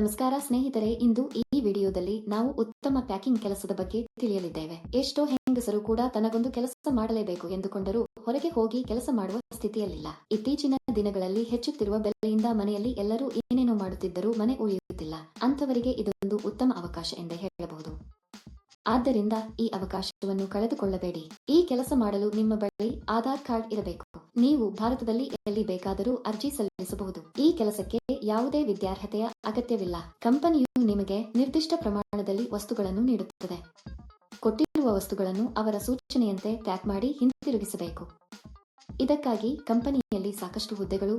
ನಮಸ್ಕಾರ ಸ್ನೇಹಿತರೆ, ಇಂದು ಈ ವಿಡಿಯೋದಲ್ಲಿ ನಾವು ಉತ್ತಮ ಪ್ಯಾಕಿಂಗ್ ಕೆಲಸದ ಬಗ್ಗೆ ತಿಳಿಯಲಿದ್ದೇವೆ. ಎಷ್ಟೋ ಹೆಂಗಸರು ಕೂಡ ತನಗೊಂದು ಕೆಲಸ ಮಾಡಲೇಬೇಕು ಎಂದುಕೊಂಡರೂ ಹೊರಗೆ ಹೋಗಿ ಕೆಲಸ ಮಾಡುವ ಸ್ಥಿತಿಯಲ್ಲಿಲ್ಲ. ಇತ್ತೀಚಿನ ದಿನಗಳಲ್ಲಿ ಹೆಚ್ಚುತ್ತಿರುವ ಬೆಲೆಯಿಂದ ಮನೆಯಲ್ಲಿ ಎಲ್ಲರೂ ಏನೇನೋ ಮಾಡುತ್ತಿದ್ದರೂ ಮನೆ ಉಳಿಯುತ್ತಿಲ್ಲ. ಅಂಥವರಿಗೆ ಇದೊಂದು ಉತ್ತಮ ಅವಕಾಶ ಎಂದೇ ಹೇಳಬಹುದು. ಆದ್ದರಿಂದ ಈ ಅವಕಾಶವನ್ನು ಕಳೆದುಕೊಳ್ಳಬೇಡಿ. ಈ ಕೆಲಸ ಮಾಡಲು ನಿಮ್ಮ ಬಳಿ ಆಧಾರ್ ಕಾರ್ಡ್ ಇರಬೇಕು. ನೀವು ಭಾರತದಲ್ಲಿ ಎಲ್ಲಿ ಬೇಕಾದರೂ ಅರ್ಜಿ ಸಲ್ಲಿಸಬಹುದು. ಈ ಕೆಲಸಕ್ಕೆ ಯಾವುದೇ ವಿದ್ಯಾರ್ಹತೆಯ ಅಗತ್ಯವಿಲ್ಲ. ಕಂಪನಿಯು ನಿಮಗೆ ನಿರ್ದಿಷ್ಟ ಪ್ರಮಾಣದಲ್ಲಿ ವಸ್ತುಗಳನ್ನು ನೀಡುತ್ತದೆ. ಕೊಟ್ಟಿರುವ ವಸ್ತುಗಳನ್ನು ಅವರ ಸೂಚನೆಯಂತೆ ಪ್ಯಾಕ್ ಮಾಡಿ ಹಿಂತಿರುಗಿಸಬೇಕು. ಇದಕ್ಕಾಗಿ ಕಂಪನಿಯಲ್ಲಿ ಸಾಕಷ್ಟು ಹುದ್ದೆಗಳು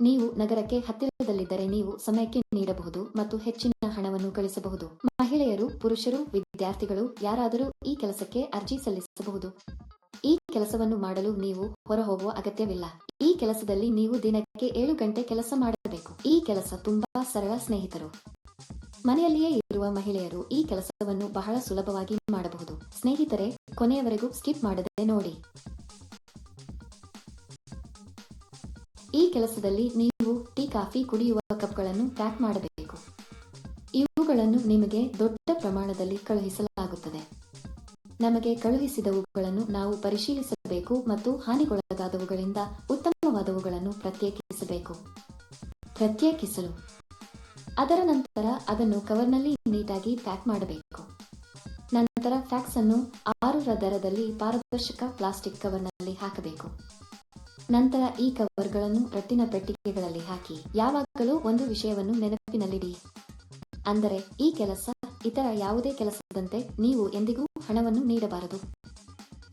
ನೀವು ನಗರಕ್ಕೆ ಹತ್ತಿರದಲ್ಲಿದ್ದರೆ ನೀವು ಸಮಯಕ್ಕೆ ನೀಡಬಹುದು ಮತ್ತು ಹೆಚ್ಚಿನ ಹಣವನ್ನು ಗಳಿಸಬಹುದು. ಮಹಿಳೆಯರು, ಪುರುಷರು, ವಿದ್ಯಾರ್ಥಿಗಳು ಯಾರಾದರೂ ಈ ಕೆಲಸಕ್ಕೆ ಅರ್ಜಿ ಸಲ್ಲಿಸಬಹುದು. ಈ ಕೆಲಸವನ್ನು ಮಾಡಲು ನೀವು ಹೊರಹೋಗುವ ಅಗತ್ಯವಿಲ್ಲ. ಈ ಕೆಲಸದಲ್ಲಿ ನೀವು ದಿನಕ್ಕೆ ಏಳು ಗಂಟೆ ಕೆಲಸ ಮಾಡಬೇಕು. ಈ ಕೆಲಸ ತುಂಬಾ ಸರಳ ಸ್ನೇಹಿತರು. ಮನೆಯಲ್ಲಿಯೇ ಇರುವ ಮಹಿಳೆಯರು ಈ ಕೆಲಸವನ್ನು ಬಹಳ ಸುಲಭವಾಗಿ ಮಾಡಬಹುದು. ಸ್ನೇಹಿತರೆ, ಕೊನೆಯವರೆಗೂ ಸ್ಕಿಪ್ ಮಾಡದೆ ನೋಡಿ. ಈ ಕೆಲಸದಲ್ಲಿ ನೀವು ಟೀ, ಕಾಫಿ ಕುಡಿಯುವ ಕಪ್ಗಳನ್ನು ಪ್ಯಾಕ್ ಮಾಡಬೇಕು. ಇವುಗಳನ್ನು ನಿಮಗೆ ದೊಡ್ಡ ಪ್ರಮಾಣದಲ್ಲಿ ಕಳುಹಿಸಲಾಗುತ್ತದೆ. ನಮಗೆ ಕಳುಹಿಸಿದವುಗಳನ್ನು ನಾವು ಪರಿಶೀಲಿಸಬೇಕು ಮತ್ತು ಹಾನಿಗೊಳಗಾದವುಗಳಿಂದ ಉತ್ತಮವಾದವುಗಳನ್ನು ಪ್ರತ್ಯೇಕಿಸಬೇಕು. ಪ್ರತ್ಯೇಕಿಸಲು. ಅದರ ನಂತರ ಅದನ್ನು ಕವರ್ನಲ್ಲಿ ನೀಟಾಗಿ ಪ್ಯಾಕ್ ಮಾಡಬೇಕು. ನಂತರ ಫ್ಯಾಕ್ಸ್ ಅನ್ನು ಆರು ದರದಲ್ಲಿ ಪಾರದರ್ಶಕ ಪ್ಲಾಸ್ಟಿಕ್ ಕವರ್ನಲ್ಲಿ ಹಾಕಬೇಕು. ನಂತರ ಈ ಕವರ್ಗಳನ್ನು ರಟ್ಟಿನ ಪೆಟ್ಟಿಗೆಗಳಲ್ಲಿ ಹಾಕಿ. ಯಾವಾಗಲೂ ಒಂದು ವಿಷಯವನ್ನು ನೆನಪಿನಲ್ಲಿಡಿ. ಅಂದರೆ, ಈ ಕೆಲಸ ಇತರ ಯಾವುದೇ ಕೆಲಸದಂತೆ ನೀವು ಎಂದಿಗೂ ಹಣವನ್ನು ನೀಡಬಾರದು.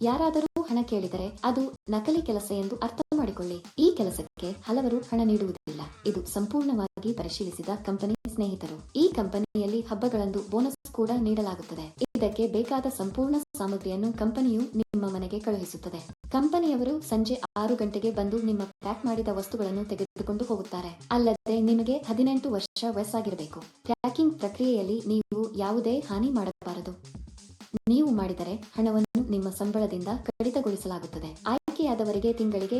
ಯಾರಾದರೂ ಹಣ ಕೇಳಿದರೆ ಅದು ನಕಲಿ ಕೆಲಸ ಎಂದು ಅರ್ಥ ಮಾಡಿಕೊಳ್ಳಿ ಈ ಕೆಲಸಕ್ಕೆ ಹಲವರು ಹಣ ನೀಡುವುದಿಲ್ಲ. ಇದು ಸಂಪೂರ್ಣವಾಗಿ ಪರಿಶೀಲಿಸಿದ ಕಂಪನಿ ಸ್ನೇಹಿತರು. ಈ ಕಂಪನಿಯಲ್ಲಿ ಹಬ್ಬಗಳಂದು ಬೋನಸ್ ಕೂಡ ನೀಡಲಾಗುತ್ತದೆ. ಇದಕ್ಕೆ ಬೇಕಾದ ಸಂಪೂರ್ಣ ಸಾಮಗ್ರಿಯನ್ನು ಕಂಪನಿಯು ನಿಮ್ಮ ಮನೆಗೆ ಕಳುಹಿಸುತ್ತದೆ. ಕಂಪನಿಯವರು ಸಂಜೆ ಆರು ಗಂಟೆಗೆ ಬಂದು ನಿಮ್ಮ ಪ್ಯಾಕ್ ಮಾಡಿದ ವಸ್ತುಗಳನ್ನು ತೆಗೆದುಕೊಂಡು ಹೋಗುತ್ತಾರೆ. ಅಲ್ಲದೆ ನಿಮಗೆ ಹದಿನೆಂಟು ವರ್ಷ ವಯಸ್ಸಾಗಿರಬೇಕು. ಪ್ಯಾಕಿಂಗ್ ಪ್ರಕ್ರಿಯೆಯಲ್ಲಿ ನೀವು ಯಾವುದೇ ಹಾನಿ ಮಾಡಬಾರದು. ನೀವು ಮಾಡಿದರೆ ಹಣವನ್ನು ನಿಮ್ಮ ಸಂಬಳದಿಂದ ಕಡಿತಗೊಳಿಸಲಾಗುತ್ತದೆ. ಆಯ್ಕೆಯಾದವರಿಗೆ ತಿಂಗಳಿಗೆ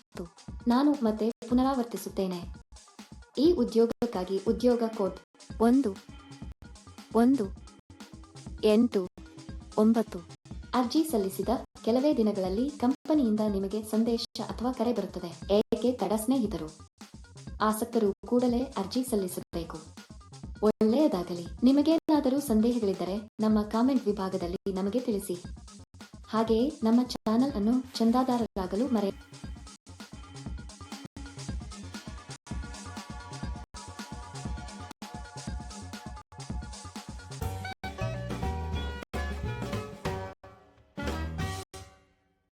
ನಾನು ಮತ್ತೆ ಪುನರಾವರ್ತಿಸುತ್ತೇನೆ. ಈ ಉದ್ಯೋಗಕ್ಕಾಗಿ ಉದ್ಯೋಗ ಕೋಡ್ ಒಂದು ಒಂದು, ಎಂಟು, ಒಂಬತ್ತು ಅರ್ಜಿ ಸಲ್ಲಿಸಿದ ಕೆಲವೇ ದಿನಗಳಲ್ಲಿ ಕಂಪನಿಯಿಂದ ನಿಮಗೆ ಸಂದೇಶ ಅಥವಾ ಕರೆ ಬರುತ್ತದೆ. ಏಕೆ ತಡ ಸ್ನೇಹಿತರು? ಆಸಕ್ತರು ಕೂಡಲೇ ಅರ್ಜಿ ಸಲ್ಲಿಸಬೇಕು. ಒಳ್ಳೆಯದಾಗಲಿ. ನಿಮಗೇನಾದರೂ ಸಂದೇಹಗಳಿದ್ದರೆ ನಮ್ಮ ಕಾಮೆಂಟ್ ವಿಭಾಗದಲ್ಲಿ ನಮಗೆ ತಿಳಿಸಿ. ಹಾಗೆಯೇ ನಮ್ಮ ಚಾನಲ್ ಅನ್ನು ಚಂದಾದಾರರಾಗಲು ಮರೆ